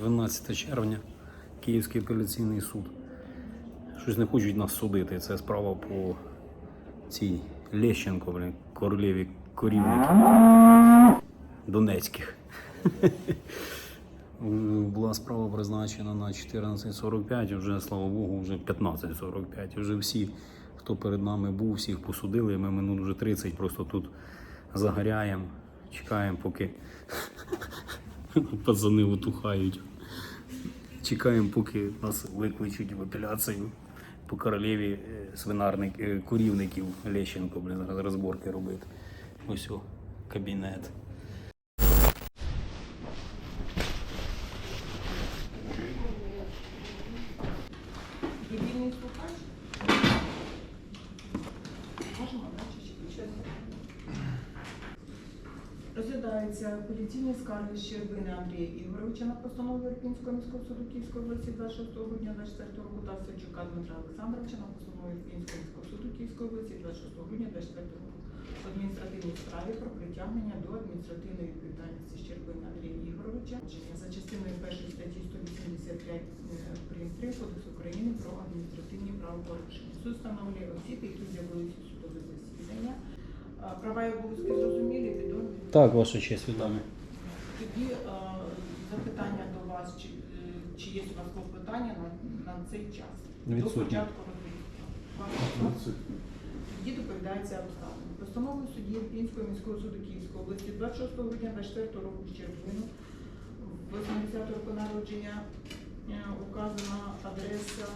12 червня, Київський апеляційний суд. Щось не хочуть нас судити. Це справа по цій Лещенко, блін, королеві корівників Донецьких. Була справа призначена на 14.45, вже, слава Богу, вже 15.45. Вже всі, хто перед нами був, всіх посудили. Ми минут вже 30 просто тут загоряємо, чекаємо, поки пацани утухають. Чекаємо, поки нас викличуть в апеляцію по королеві е, свинарник, е, курівників Лещенко, блін, розборки робити. Ось о, кабінет. Розглядається апеляційні скарги Щербини Андрія Ігоровича на постанову Ірпінського міського суду Київської області 26 грудня 24 року та Савчука Дмитра Олександровича на постанову Ірпінського міського суду Київської області 26 грудня 24 року в адміністративній справі про притягнення до адміністративної відповідальності Щербини Андрія Ігоровича за частиною першої статті 185 прим. 3 Кодексу України про адміністративні правопорушення. Суд встановлює осіб, які з'явилися у судове засідання. Права і обов'язки зрозумілі, відомі. Так, ваша честь, відомі. Тоді запитання до вас, чи, чи є у вас клопотання на, на цей час? До Відсутні. початку розгляду. Тоді доповідається обставини. Постановою судді Ірпінського міського суду Київської області 26 грудня 24 року Щербину, 80 року народження, е, указана адреса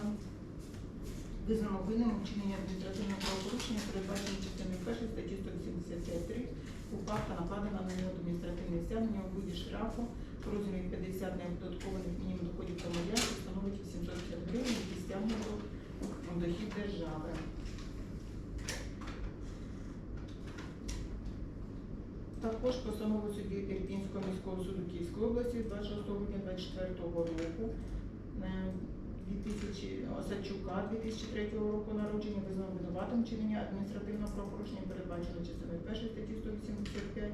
визнано винним у вчиненні адміністративного правопорушення, передбачено частиною 1 статті 185.3 УПА та накладено на нього адміністративне стягнення у виді штрафу в розмірі 50 неоподаткованих мінімум доходів громадян, що становить 850 гривень, які стягнуто у дохід держави. Також постанову судді Ірпінського міського суду Київської області 26 грудня 24 року е, 2000 Осадчука 2003 року народження визнав винуватим вчинення адміністративного правопорушення, передбачено частиною 1 статті 185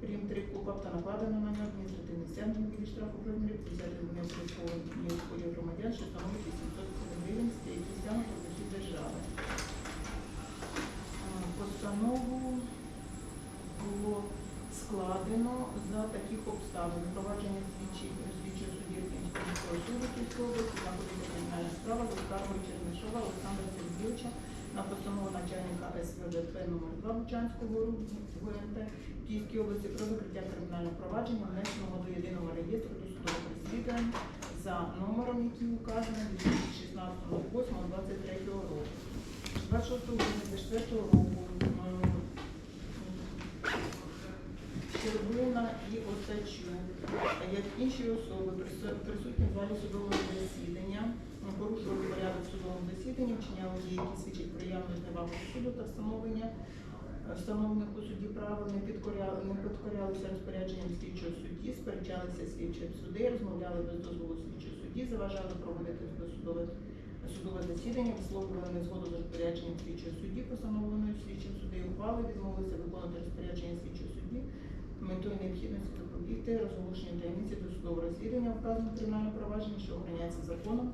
прим. 3 КУПАП та накладено на нього адміністративне стягнення від штрафу в розмірі 50 гривень громадян, що становить 850 гривень, які стягнуто дохід держави. Е, Постанову було складено за таких обставин. Провадження слідчі слідчого судді міського суду Київської області знаходиться кримінальна справа до скаргою Чернишова Олександра Сергійовича на постанову начальника СВДП номер 2 Бучанського ГУНТ Київської області про закриття кримінального провадження, внесеного до єдиного реєстру досудових розслідувань за номером, який указаний 2016.08.23 року. 26 грудня 24 року Щербина і Осачук, як інші особи присутні в залі судового засідання, порушували порядок судового засідання, вчиняли дії, які свідчать про явну суду та встановлення е, встановлених у суді правил, не підкоряли, не підкорялися розпорядженням слідчого судді, сперечалися слідчим суди, розмовляли без дозволу слідчого судді, заважали проводити досудове судове засідання, висловлювали незгоду з розпорядженням слідчого судді, постановленою слідчим суддею ухвали, відмовилися виконати розпорядження слідчого судді, метою необхідності запобігти розголошенню таємниці до судового розслідування вказаного кримінального провадження, що охороняється законом,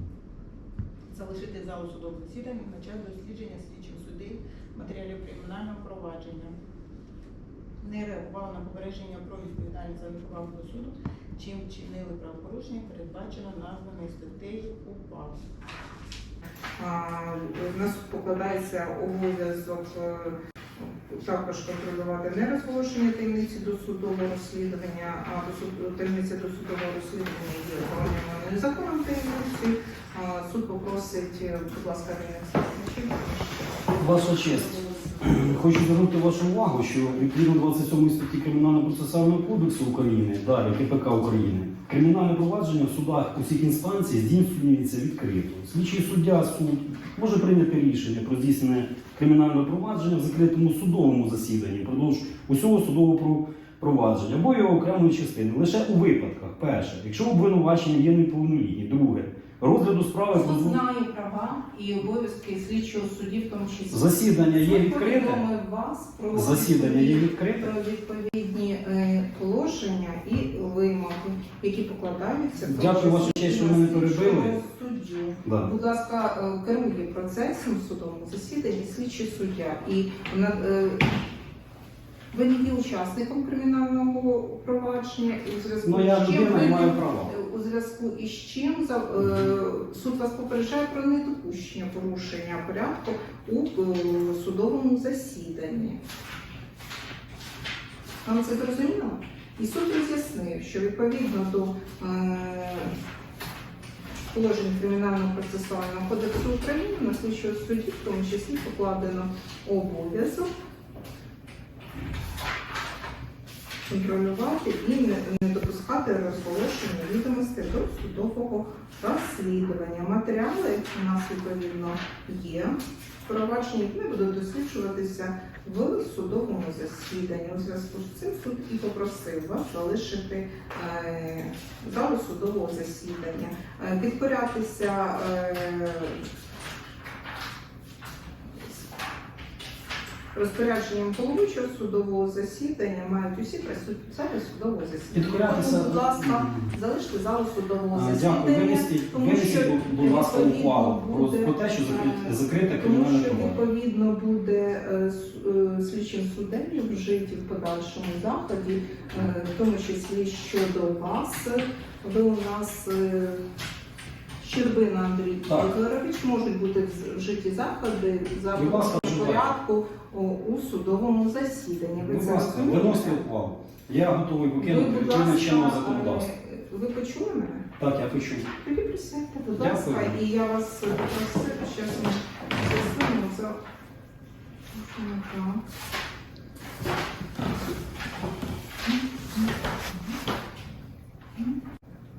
залишити залу судового засідання на час дослідження слідчим суддею матеріалів кримінального провадження. Не реагував на попередження про відповідальність за неповагу до суду, чим вчинили правопорушення, передбачено названою статтею УПАВ. А, У нас покладається обов'язок е, також контролювати не розголошення таємниці до судового розслідування, а до таємниця до судового розслідування є охороняною законом таємниці. А, Суд попросить, будь ласка, Ірина Ваша честь. Хочу звернути вашу увагу, що відповідно 27 статті Кримінального процесуального кодексу України, далі КПК України, кримінальне провадження в судах усіх інстанцій здійснюється відкрито. Слідчий суддя суд може прийняти рішення про здійснення кримінального провадження в закритому судовому засіданні впродовж усього судового провадження або його окремої частини лише у випадках: перше, якщо обвинувачення є неповнолітні, друге, розгляду справи Суд позов- знає права і обов'язки слідчого судді, в тому числі. засідання є відкрите. вас про Засідання є відкрите. про відповідні е, положення і вимоги, які покладаються Дякую, числі честь, що мене перебили. суддю. Да. Будь ласка, е, керує процесом судовому засіданні слідчий суддя. І е, ви не є учасником кримінального провадження і у зв'язку Ну я з чим людина ви маю не- права. у зв'язку із чим за- е, суд вас попереджає про недопущення порушення порядку у е, судовому засіданні. Вам це зрозуміло? І суд роз'яснив, що відповідно до е, положень Кримінального процесуального кодексу України на слідчого судді, в тому числі покладено обов'язок контролювати і не, не допускати розголошення відомостей до судового розслідування. Матеріали у нас відповідно є. Провадження не будуть досліджуватися в судовому засіданні. У зв'язку з цим суд і попросив вас залишити е, залу судового засідання, е, підкорятися розпорядженням головуючого судового засідання мають усі присутні залі судового засідання. Тому, будь ласка, залиште залу судового А, засідання. Дякую. Винесіть, тому винесіть, що, будь- ласка, ухвалу про, буде, про те, що закрите, е, закрите Тому кримінальне що провадження. відповідно буде е, е, слідчим суддею вжиті в подальшому заході, в тому числі щодо вас. Ви у нас Щербина Андрій Так. Ігорович можуть бути вжиті заходи за Будь ласка, вживайте. порядку о, у судовому засіданні. Ви Будь це ласка, розумієте? виносьте ухвалу. Я готовий Ви, покинути будь відповідно чинного ласка, законодавства. е, ви почули мене? Так, я почув. Тоді присядьте, будь Дякую. ласка, і я вас попросила, зараз ми з'ясуємо за Так.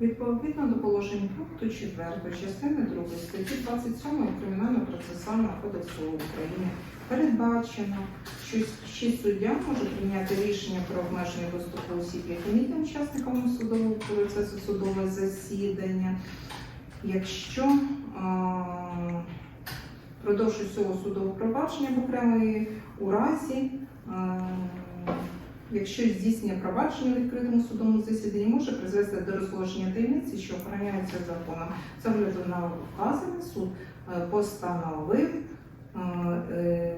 Відповідно до положень пункту 4 частини 2 статті 27 Кримінального процесуального кодексу України передбачено, що ще суддя може прийняти рішення про обмеження доступу осіб, які не є учасниками судового процесу, судове засідання, якщо а, впродовж усього судового провадження в окремої у разі. а, Якщо здійснення провадження у відкритому судовому засіданні може призвести до розголошення таємниці, що охороняється законом, з огляду на вказане суд е, постановив е, е,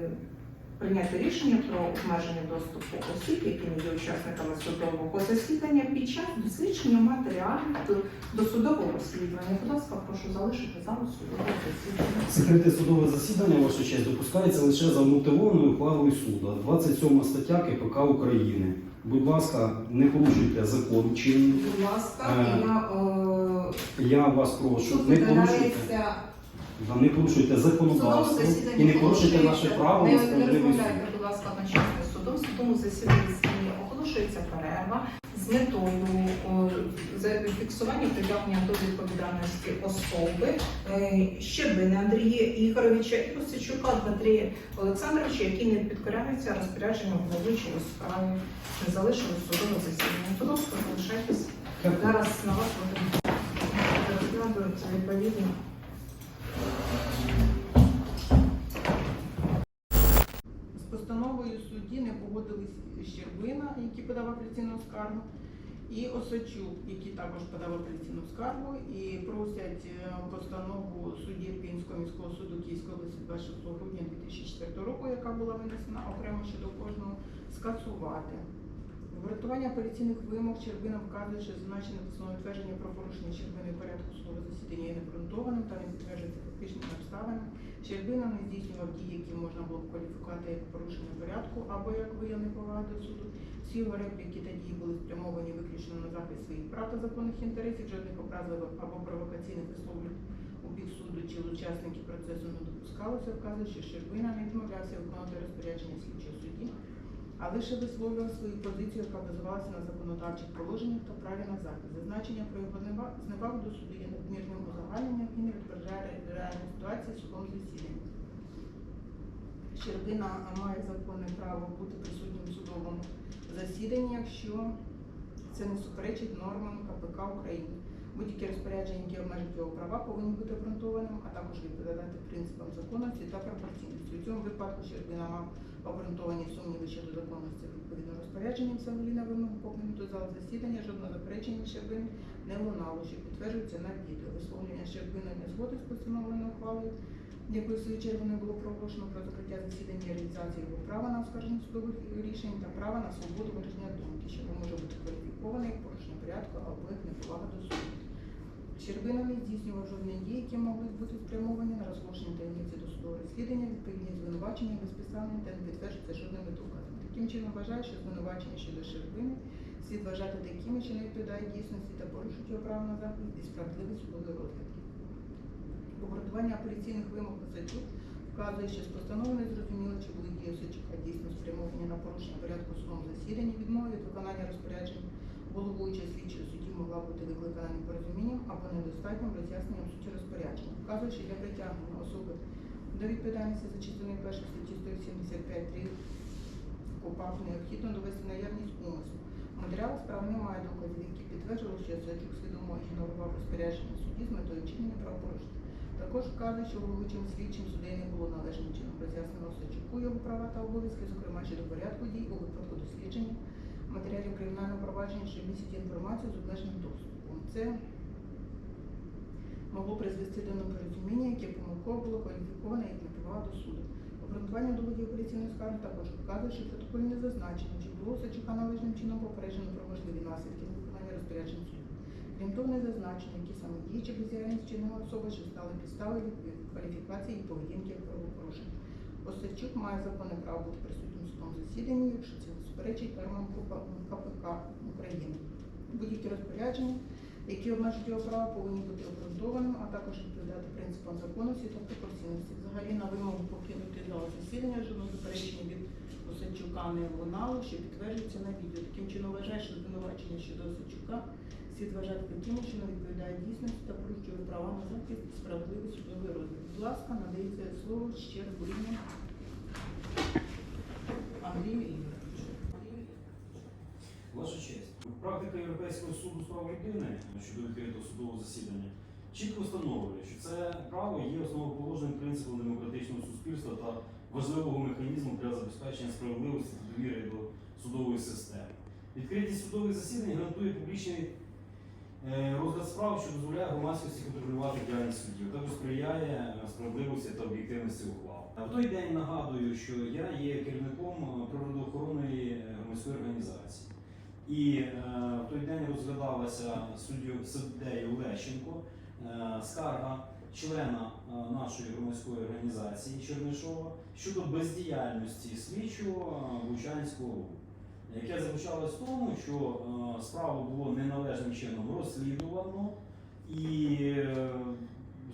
прийняти рішення про обмеження доступу осіб, які не є учасниками судового засідання під час дослідження матеріалів до, до судового розслідування. Будь ласка, прошу залишити залу судового засідання. Закрите судове засідання, ваша честь, допускається лише за мотивованою ухвалою суду. 27 стаття КПК України. Будь ласка, не порушуйте закон чинний. Будь ласка, Е, я Я вас прошу, не порушуйте, не порушуйте законодавство і не порушуйте наше право на справедливий суд. будь ласка, одночасно з судом. В судовому засіданні оголошується перерва з метою о, за притягнення до відповідальності особи е, Щербини Андрія Ігоровича і Костючука Дмитрія Олександровича, які не підкоряються розпорядженням головуючого у справі, не залишили судове засідання. Будь ласка, залишайтесь. Зараз на вас відповідно. З постановою судді не погодились Щербина, який подав апеляційну скаргу, і Осачук, який також подав апеляційну скаргу, і просять е, постанову судді Ірпінського міського суду Київської області 26 грудня 2004 року, яка була винесена окремо щодо кожного, скасувати. Врятування апеляційних вимог Щербина вказує, що зазначене постанови твердження про порушення Щербини порядку судового засідання є неґрунтованим та не підтверджується фактичними обставинами. Щербина не здійснював дії, які можна було б кваліфікувати як порушення порядку або як виявлений поваги до суду. Всі його репліки та дії були спрямовані виключно на захист своїх прав та законних інтересів, жодних образливих або провокаційних висловлень у бік суду чи учасників процесу не допускалося, вказує, що Щербина не відмовлявся виконувати розпорядження слідчого судді, а лише висловлював свою позицію, яка базувалася на законодавчих положеннях та праві на захист. Зазначення про його знева- зневагу до суду є надмірним узагальненням і не відображає реальну ситуацію в судовому засіданні. Щербина має законне право бути присутнім в судовому засіданні, якщо це не суперечить нормам КПК України. Будь-які розпорядження, які обмежують його права, повинні бути обґрунтованими, а також відповідати принципам законності та пропорційності. У цьому випадку Щербина мав обґрунтовані сумніви щодо законності відповідно розпорядження взагалі на вимогу покликнуту зал засідання, жодного заперечення Щербин не лунало, що підтверджується на відео. Висловлення Щербини не згоди з постановленою ухвалою, якою в свою чергу не було проголошено про закриття засідання реалізації його права на оскарження судових рішень та права на свободу вираження думки, що може бути кваліфікований як порушення порядку або як неповага до суду. Щербина не здійснював жодної дії, які могли бути спрямовані на розголошення таємниці досудового розслідування, відповідні звинувачення безпідставні та не підтверджуються жодними доказами. Таким чином вважаю, що звинувачення щодо Щербини слід вважати такими, що не відповідають дійсності та порушують його право на захист і справедливий судовий розгляд. Обґрунтування апеляційних вимог Косачук вказує, що з постанови не зрозуміло, чи були дії Осадчука дійсно спрямовані на порушення порядку судового засідання, відмови від виконання розпоряджень головуючого слідчого судді могла бути викликана непорозумінням або недостатнім роз'ясненням суті розпорядження. Вказує, що для притягнення особи до відповідальності за частиною першої статті 175 3 КУПАП необхідно довести наявність умислу. В матеріалах справи немає доказів, які підтверджували, що Осадчук свідомо ігнорував розпорядження судді з метою вчинення правопорушення. Також вказує, що головуючим слідчим судей не було належним чином роз'яснено Осадчуку його права та обов'язки, зокрема щодо порядку дій у випадку дослідження матеріалів кримінального провадження, що містять інформацію з обмеженим доступом. Це могло призвести до непорозуміння, яке помилково було кваліфіковане як неповага до суду. Обґрунтування доводів апеляційної скарги також вказує, що протоколі не зазначено, чи було Осадчука належним чином попереджено про можливі наслідки виконання розпоряджень суду. Крім того, не зазначено, які саме дії чи бездіяльність вчинила особа, що стали підставою кваліфікації і поведінки як правопорушення. Осадчук має законне право бути присутнім судовому засіданні, якщо це суперечить нормам КПК України. Будь-які розпорядження, які обмежують його права, повинні бути обґрунтованими, а також відповідати принципам законності та пропорційності. Взагалі на вимогу покинути зал засідання жодного заперечення від Осадчука не лунало, що підтверджується на відео. Таким чином вважає, що звинувачення щодо Осадчука слід вважати такими, що не відповідає дійсності та порушує права на захист і справедливий судовий розгляд. Будь ласка, надається слово ще раз Андрію Ігоровичу. Ваша честь. Практика Європейського суду з прав людини щодо відкритого судового засідання чітко встановлює, що це право є основоположним принципом демократичного суспільства та важливого механізму для забезпечення справедливості та довіри до судової системи. Відкритість судових засідань гарантує публічний е, розгляд справ, що дозволяє громадськості контролювати діяльність суддів, також сприяє е, справедливості та об'єктивності ухвал. В той день нагадую, що я є керівником природоохоронної е, громадської організації. І е, в той день розглядалася суддю суддею Лещенко е, скарга члена е, нашої громадської організації Чернишова щодо бездіяльності слідчого Бучанського руху, яке заключалось в тому, що справу було неналежним чином розслідувано і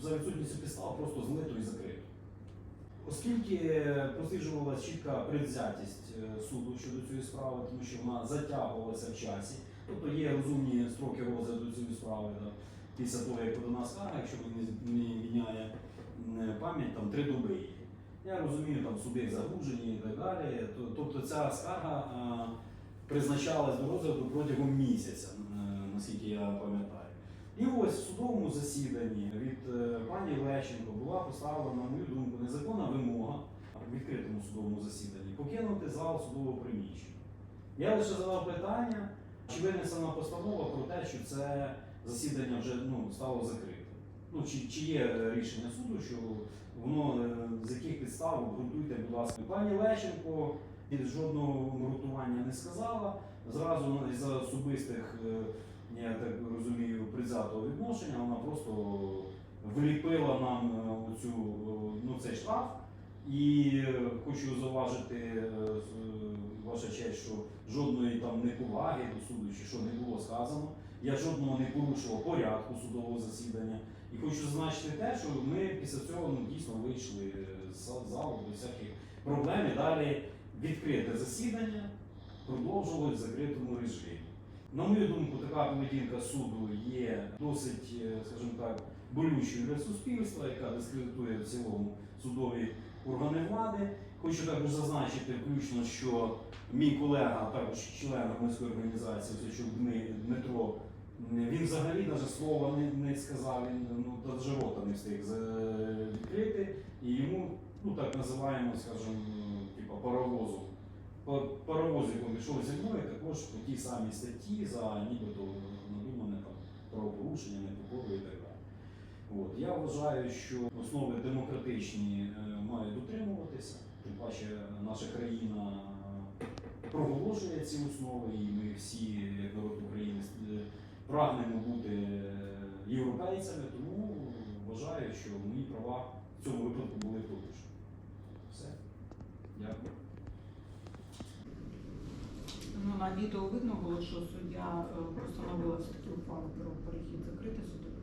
за відсутністю підстав просто злито і закрито. Оскільки просліджувалася чітка предвзятість е, суду щодо цієї справи, тому що вона затягувалася в часі, тобто є розумні строки розгляду цієї справи да, після того, як подана скарга, якщо не, не міняє пам'ять, там три доби є. Я розумію, там суди загружені і так далі. Тобто ця скарга е, призначалась до розгляду протягом місяця, е, наскільки я пам'ятаю. І ось в судовому засіданні від е, пані Лещенко була поставлена, на мою думку, незаконна вимога в відкритому судовому засіданні покинути зал судового приміщення. Я лише задав питання, чи винесена постанова про те, що це засідання вже ну, стало закритим. Ну, чи, чи є рішення суду, що воно е, з яких підстав обґрунтуйте, будь ласка. Пані Лещенко жодного обґрунтування не сказала. Зразу з особистих, е, я так розумію, призятого відношення вона просто вліпила нам е, оцю, е, ну, цей штраф. І хочу зауважити, е, ваша честь, що жодної там неповаги до суду, чи що не було сказано. Я жодного не порушував порядку судового засідання. І хочу зазначити те, що ми після цього ну, дійсно вийшли з залу без всяких проблем. І далі відкрите засідання продовжувалось в закритому режимі. На мою думку, така поведінка суду є досить, е, скажімо так, болючою для суспільства, яка дискредитує в цілому судові органи влади. Хочу також зазначити включно, що мій колега, також член громадської організації Дмитро, він взагалі навіть слова не, не сказав, він ну, навіть рота не встиг відкрити. І йому, ну так називаємо, скажімо, типу паровозу. По паровозу, який пішов зі мною, також по тій самій статті за нібито надумане там правопорушення, непокору і так далі. От. Я вважаю, що основи демократичні е, мають дотримуватися. Тим паче наша країна проголошує ці основи, і ми всі, як народ України, е, прагнемо бути е, європейцями, тому вважаю, що мої права в цьому випадку були порушені. Все. Дякую. Ну, на відео видно було, що суддя е, постановила все-таки ухвалу про перехід закрите судове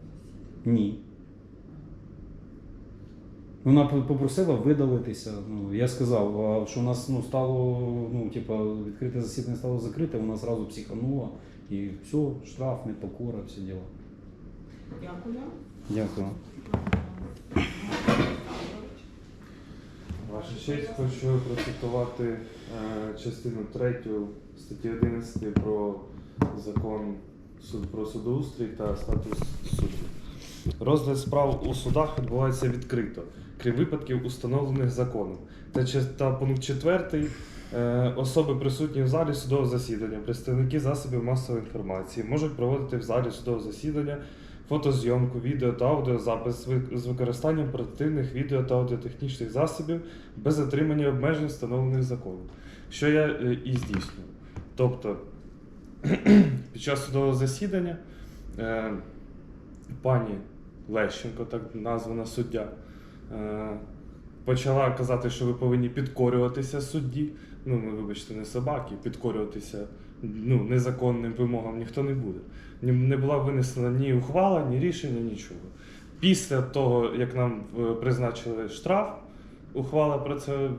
засідання. Ні. Вона попросила видалитися. Ну, я сказав, а що у нас ну, стало, ну, типа, відкрите засідання стало закрите, вона зразу психанула і все, штраф, непокора, всі діла. Дякую. Дякую. Ваша честь, хочу процитувати е, частину 3 статті 11 про закон про судоустрій та статус суддів. Розгляд справ у судах відбувається відкрито, крім випадків, установлених законом. Та, та пункт 4. Е, особи присутні в залі судового засідання, представники засобів масової інформації можуть проводити в залі судового засідання фотозйомку, відео та аудіозапис з використанням портативних відео та аудіотехнічних засобів без затримання обмежень, встановлених законом, що я е, і здійснюю. Тобто під час судового засідання е, пані Лещенко, так названа суддя, е, почала казати, що ви повинні підкорюватися судді. Ну, ми, вибачте, не собаки, підкорюватися ну, незаконним вимогам ніхто не буде. Не була винесена ні ухвала, ні рішення, нічого. Після того, як нам е, призначили штраф, ухвала про це, е,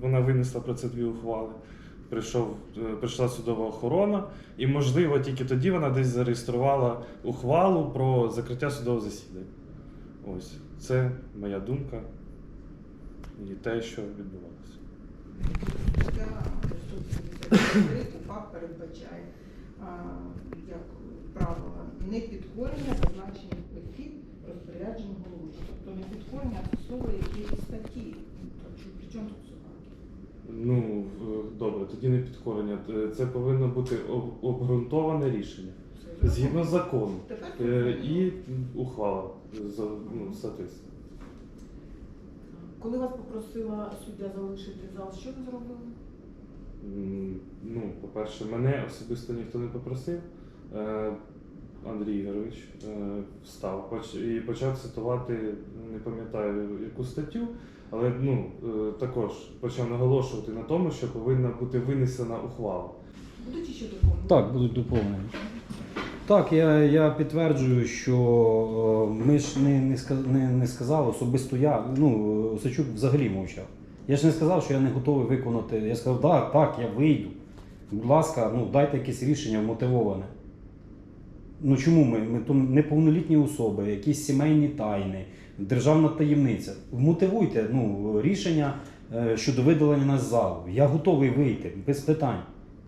вона винесла про це дві ухвали. Прийшов, е, прийшла судова охорона, і, можливо, тільки тоді вона десь зареєструвала ухвалу про закриття судового засідання. Ось це моя думка і те, що відбувалося. Стаття 173 КУПАП передбачає а, як правило непідкорення зазначених прихід розпоряджень головуючого. Тобто непідкорення це слово якісь статті. Тобто, при чому тут собаки? Ну, добре, тоді не підкорення. Е, Це повинно бути обґрунтоване рішення згідно закону. Тепер Е, І ухвала за ну, статистика. Коли вас попросила суддя залишити зал, що ви зробили? Ну, по-перше, мене особисто ніхто не попросив. Е, Андрій Ігорович е, встав і почав цитувати, не пам'ятаю яку статтю, але ну, е, також почав наголошувати на тому, що повинна бути винесена ухвала. Будуть ще доповнення? Так, будуть доповнені. Так, я, я підтверджую, що ми ж не, не, не, не сказали, особисто я, ну, Осачук взагалі мовчав. Я ж не сказав, що я не готовий виконати. Я сказав, так, так, я вийду. Будь ласка, ну дайте якесь рішення мотивоване. Ну чому ми? Ми то неповнолітні особи, якісь сімейні тайни, державна таємниця. Вмотивуйте ну, рішення е, щодо видалення нас з залу. Я готовий вийти, без питань.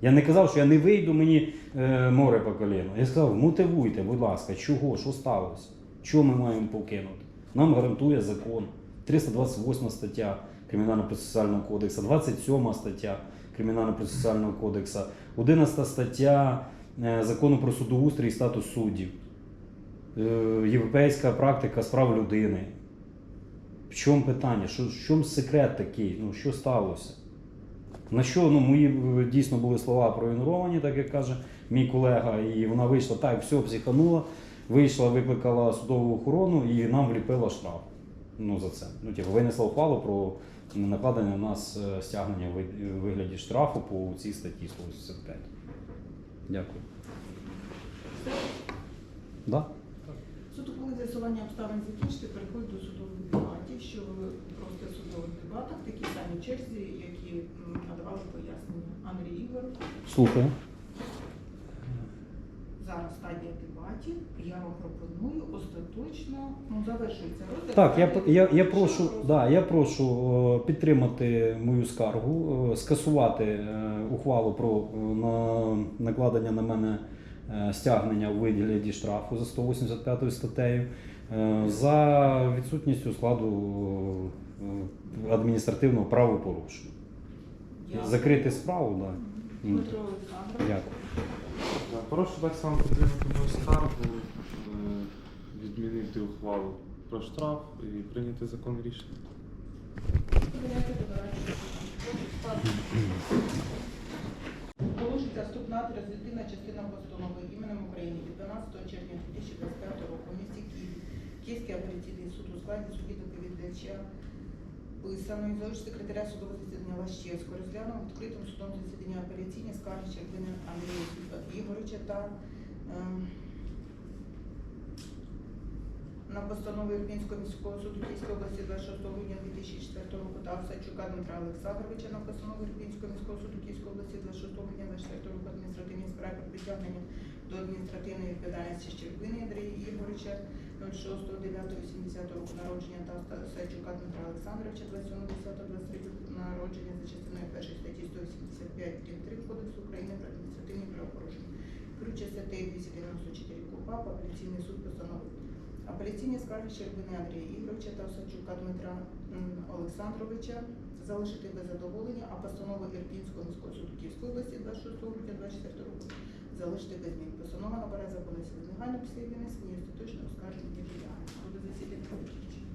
Я не казав, що я не вийду, мені е, море по коліно. Я сказав, мотивуйте, будь ласка, чого, що сталося? Чого ми маємо покинути? Нам гарантує закон. 328 стаття Кримінально-процесуального кодексу, 27 стаття Кримінально-процесуального кодексу, 11 стаття Закону про судоустрій і статус суддів, е, європейська практика справ людини. В чому питання? Що, в чому секрет такий? Ну, що сталося? На що ну, мої е, дійсно були слова проігноровані, так як каже мій колега, і вона вийшла так, все, психанула, вийшла, викликала судову охорону і нам вліпила штраф. Ну, за це. Ну, типу, винесла ухвалу про накладення на нас е, стягнення в вигляді штрафу по цій статті 185. Дякую. Да? Суд коли з'ясування обставин закінчити, переходить до судових дебатів, що ви просто в судових дебатах, такі самі черзі, які надавали пояснення Андрій Ігор. Слухаю. Зараз стадія дебатів. Я вам пропоную остаточно ну, завершується розгляд. Так, я, я, я прошу, да, я прошу е, підтримати мою скаргу, е, скасувати е, ухвалу про е, на, накладення на мене е, стягнення у вигляді штрафу за 185 статтею е, за відсутністю складу е, адміністративного правопорушення. Дякую. Закрити справу, так. Да. Дмитро Олександрович. Дякую. Прошу так само підтримати мою скаргу, е, відмінити ухвалу про штраф і прийняти закон рішення. Додаток. Положиться вступна розвідна частина постанови іменем України від 12 червня 2025 року в місті Києві. Київський апеляційний суд у складі судді доповідача писаної залишити секретаря судового засідання Лащевського. Розглянув відкритим судом засідання апеляційні скарги Щербини Андрія Ігорича та ем, на постанову Ірпінського міського суду Київської області 26 грудня 2004 року та Осадчука Дмитра Олександровича на постанову Ірпінського міського суду Київської області 26 грудня 2024 року адміністративній справі притягнення до адміністративної відповідальності Щербини Андрія Ігорича 06.09.80 року народження та Осадчука Дмитра Олександровича 27.10.23 народження за частиною 1 статті 185 3 Кодексу України про адміністративні правопорушення. Керуючи статтею 294 КУПАП, апеляційний суд постановив Апеляційні скарги Щербини Андрія Ігоровича та Осадчука Дмитра Олександровича залишити без задоволення, а постанову Ірпінського міського суду Київської області 26 грудня 24 року залишити без змін. Постанова набере законності негайно після її винесення і остаточно оскарження підлягає. Буде засідання виключено.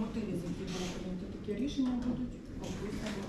Мотиви, з яких було прийнято таке рішення, будуть описані